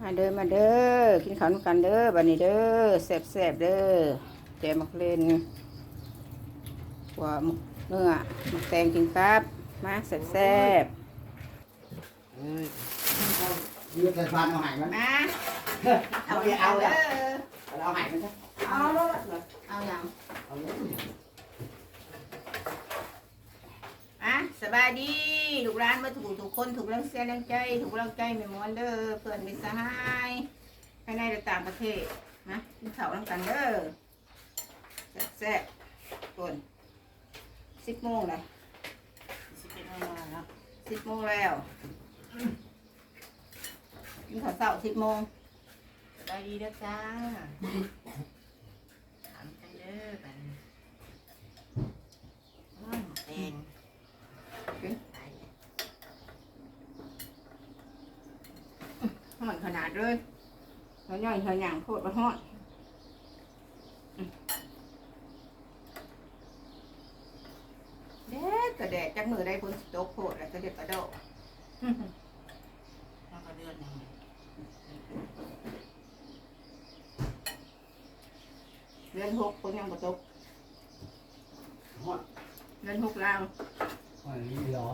มาเด้อมาเด้อกินข้าวนำกันเด้อบัดนี้เด้อแซ่บแซ่บๆเด้อแจมักเลนหัวหมึกเนื้อหมักแตงกินครับมาแซ่บแซ่บยืดแต่ฟันเอาหายมันๆมาเอาไปเอาเด้อะอเอาหายมันซะเอาแล้วเอาอย่างเอาเลย อะส บายดีลูกร้านมาถูกทุกคนถูกแรงเสียแรงใจ ถูกแรงใจไม่ม้วนเด้อเพื่อนมิตรสหายภายในและต่างประเทศนะกินข้าวนำกันเด้อแซ่บแซ่บๆคนสิบโมงเลยสิเป็นเวลาแล้วสิบโมงแล้วกินข้าวเช้าสิบโมงสบายดีเด้อจ้าถามใจเด้อกันอืมเต็งไป ห่อนขนาดเลย เขาย่อยเขาหยางโคตรว่าห่อนอืมแดดก็แดดจักมือได้คนสิตกโคตรแล้วก็เด็ดกระโดดแล้วก็เดือนหนึ่งเดือนหกคนยังบ่ตกหอดเดือนหกลาวหอดนี่เหรอ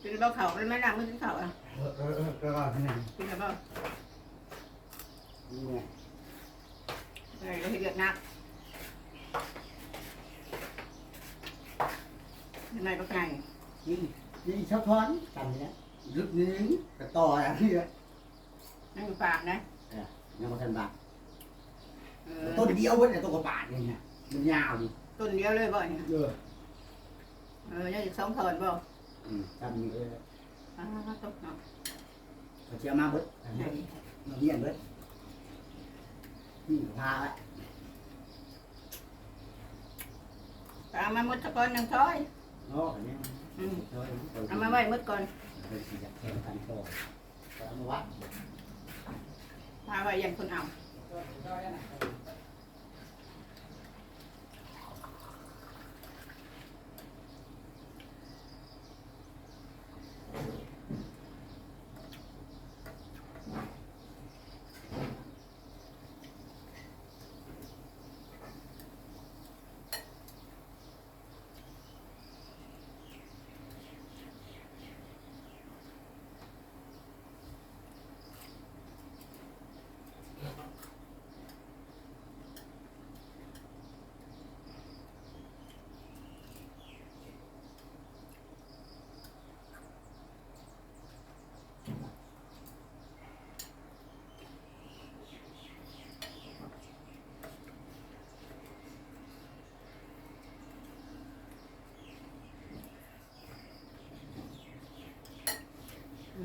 กินเบาเขาเป็นไหม่ล่ะไม่กินเขาวอะเออเออเออก็ว่าที่ไหนกินแล้วเปล่า นี่ไงอะไรก็ให้เดือดนักยังไงก็ไงนี่นี่ชอบท้อนกันเนี่ยลึกนึงกระต่ออย่างนี้เลยนั่งอยู่ปากนะเออยังมาทันบาทเออต้นเดียวเว้ยแต่ต้นกระบาดนี่เนี่ยมันยาวดิต้นเดียวเลยบ่เนี่ยเออเออยังอีกสองถอนบ่อืมจำนี่เอออ่าตกเนาะเขาเชียร์มาเบิดอันนี้มาเยี่ยนเบิด นี่พาไว้ตามมาหมดตะกอนยังช้อย โอ้อันนี้อืมโอ้ยเอามาไว้หมดก่อนเป็นสีแข่งกันโตเอามาวัดมาไว้อยังคนเอา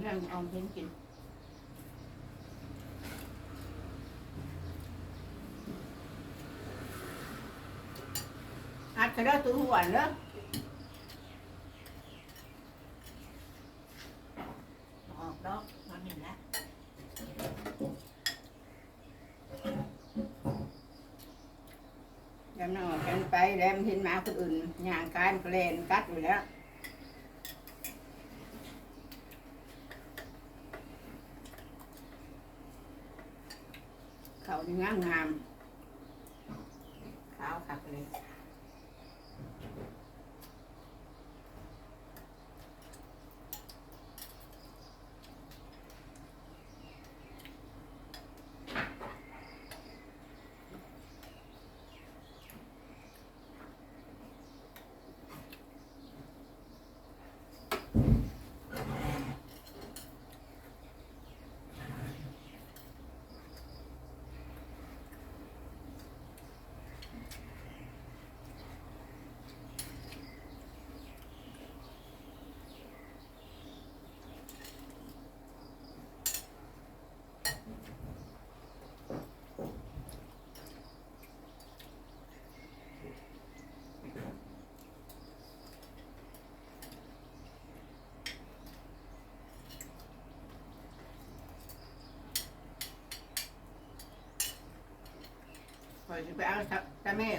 รื่องเอาเพิ่นกินอัดกระเด้ตัวหัวเด้อออกดอกมันเห็นแล้วยำนั่งออกกันไปแล้วมันเห็นหมาคนอื่นย่างการก็เลนกัดอยู่แล้ว เขานี่งามงามขาวขักเลย อยสิไปเอาตาตาแม่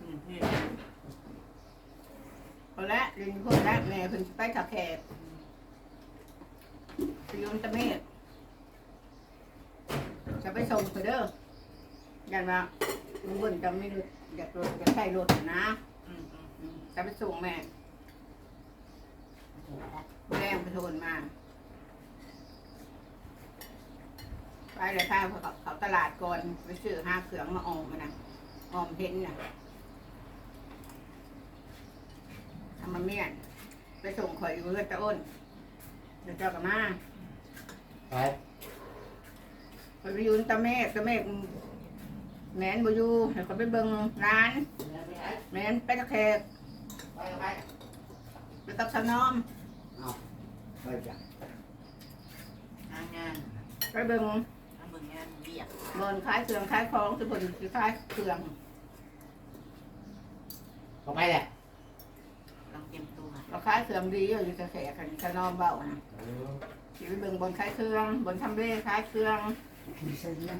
อืมพี่เอาละเรียนคนละแม่เพิ่นสิไปถักแขกไปโยนตะเมฆจะไปส่งเถอะเด้อยันว่าลุงเบิ่นจะไม่รู้อยากรถอยากใช้รถน่ะนะอืมอืมอืมจะไปส่งแม่ถูกแล้วแรงไปโทนมา ไปเลยพาเขาเขาตลาดก่อนไปซื้อห้าเครื่องมาออมมานะออมเห็นน่ะทำมาเมียน ไปส่งข่อยอยู่เรือนตะอ้นเดี๋ยวเจ้ากับมาไปข่อยไปอยืนตะเมฆตะเมฆแหมนบอยู่ให้ข่อยไปเบิ่งร้านแหมนไปตะแคกไปไปไปตับสนอมไปจ้ะงานงาน ไปเบิ่ง ทำเบิ่งงานเบียกบอนขายเครื่องขายของสุพรรณคือขายเครื่องเข้าไปแหละลองเตรียมตัวเราขายเครื่องดีอยู่จะแขกกันจะนอมเบานะสิไปเบิ่งบนขายเครื่อง บนทำเร่ขายเครื่องมีเส้นยัง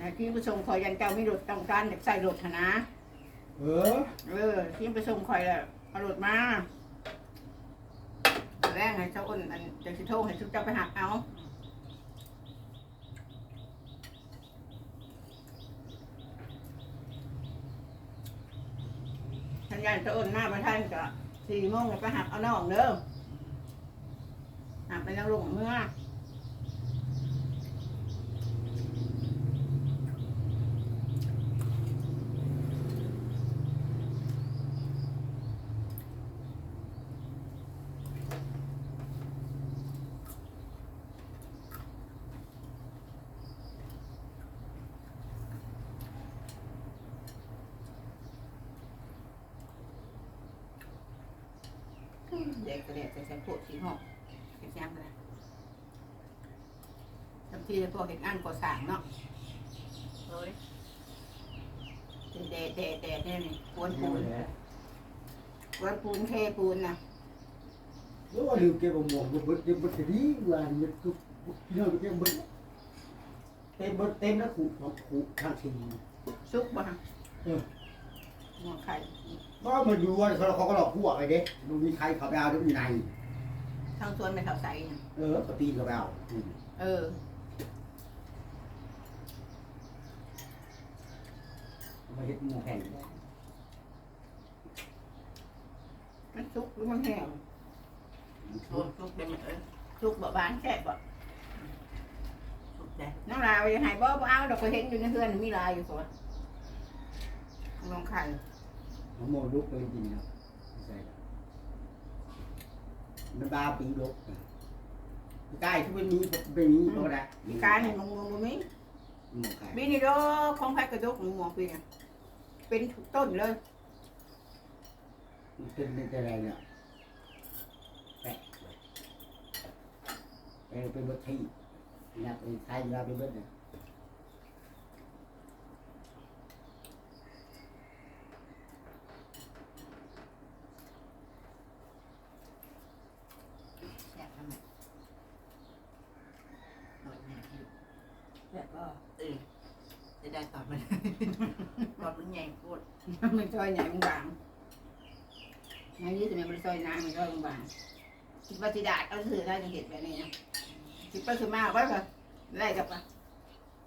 นะที่ผู้ชมคอยยันเจ้าไม่รถต้องการอยากใส่รถหั้นนะ เออ เออที่ผู้ชมคอยแหละ เอารถมาแรงให้เจ้าอ้นอันจะสิโทษให้ทุกเจ้าไปหักเอาทันยันเจ้าอ้นหน้าประท่านก็สี่โมงก็ไปหักเอาน้องเด้อหักไปนั่งลงเมื่อ เด็กก็เด็กแต่แสงโพดสีหอกเห็นแซมเลยทำที่พวกเห็นอันก่อสร้างเนาะเฮ้ยเป็นแดดแดดแดดเนี่ยนี่ปวนปูนปวนปูนเทปูนนะแล้วว่าลืมเก็บหมวกเบิดเก็บเบิดดีว่ามันทุกเรื่องเก็บเบิดเต็มเบิดเต็มแล้วขู่ขู่ทางทีซุกบ่ฮะ หัวไข่ก็มาอยู่ว่าเขาเขาก็หลอกพวกไอ้เด็กมันมีใครเขาไปเอาด้วยในทางสวนเป็นเขาใสน่ะเออเขาตีเขาไปเอาเออมาเห็ดหมูแผ่นมันซุกหรือมันแห้งโดนทุกได้ไหมเอ้ยซุกบ่บานแค่บ่ทุกได้น้ำลายไปหายบ่บ่เอาดอกก็เห็นอยู่ในเฮือนมีลายอยู่ตัวลองไข่ มันโมลุกไปจริงนะใช่มันบาปีลุกใกล้ที่เป็นนี้เป็นนี้ก็ได้มีการนี่มงมงบ่มีหมูไก่ปีนี้ดอกของไผ่กระดกหมูหมองปีเนี่ยเป็นทุกต้นเลยมันเป็นเป็นอะไรเนี่ยแปะเออเป็นบทที่นะเป็นไทยเราเป็นบทเนี่ย แซ่บทำไมหน่อยเนี่ยที่ แบบก็เออจะได้ตอบมัน ตอบมันใหญ่โคตรมันซอยใหญ่บางๆอันนี้จะเป็นซอยน้ำมันซอยบางๆคิดว่าสิดาดเอาถือได้จะเห็นแบบนี้นะคิดว่าคือมากว่าแบบไล่กับปะ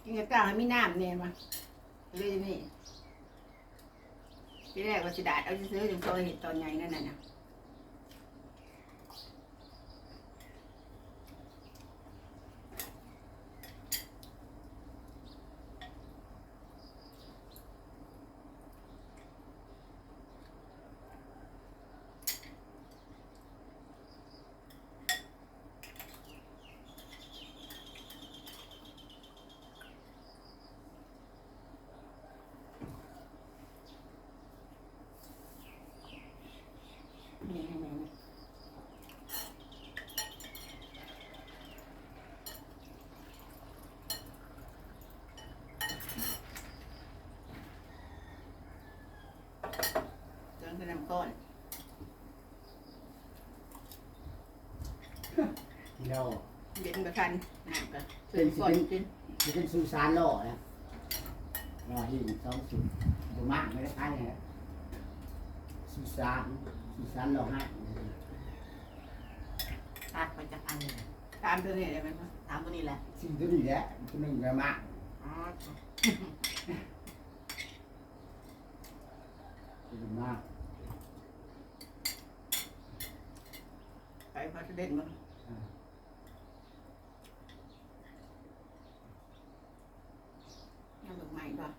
กินกระก้างให้มีน้ำเนี่ยมาเลยนี่ที่แรกว่าสิดาดเอาซื้อถึงซอยเห็ดตอนใหญ่นั่นน่ะนะ นี่ให้แม่นี่จนเป็นน้ำก้อน ที่เราเย็นประทันน้ำก็เสือก่อนกินจะเป็นสุสานล่อนะรอหินสองสุดบุมากไม่ได้ขายเลยสีสานสีสานเราให้ตัดไปจากอันนี้ตามตัวนี้ได้ไหมคะตามตัวนี้แหละสิ่งตัวนี้แหละตัวนึงกระมากอ๋อตัวมากไปพอจะเด่นมั้งยังแบบใหม่ป่ะ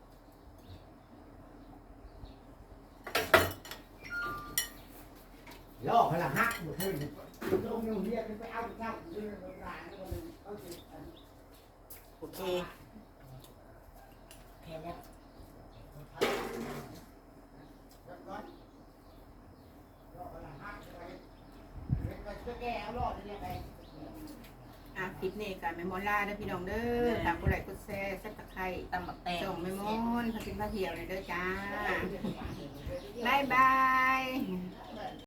ล่อพลังฮักหมดเลยตรงนี้เรียกไปเอาเจ้าเรื่องร้านก็เลยเอาสิโอเคแค่นี้อะคลิปนี้กันแม่มอนลาเด้อพี่น้องเด้อฝากกดไลค์กดแชร์ซับสไครต์ตำบักแตงส่งแม่มอนพากินพาเที่ยวเลยเด้อจ้าบายบาย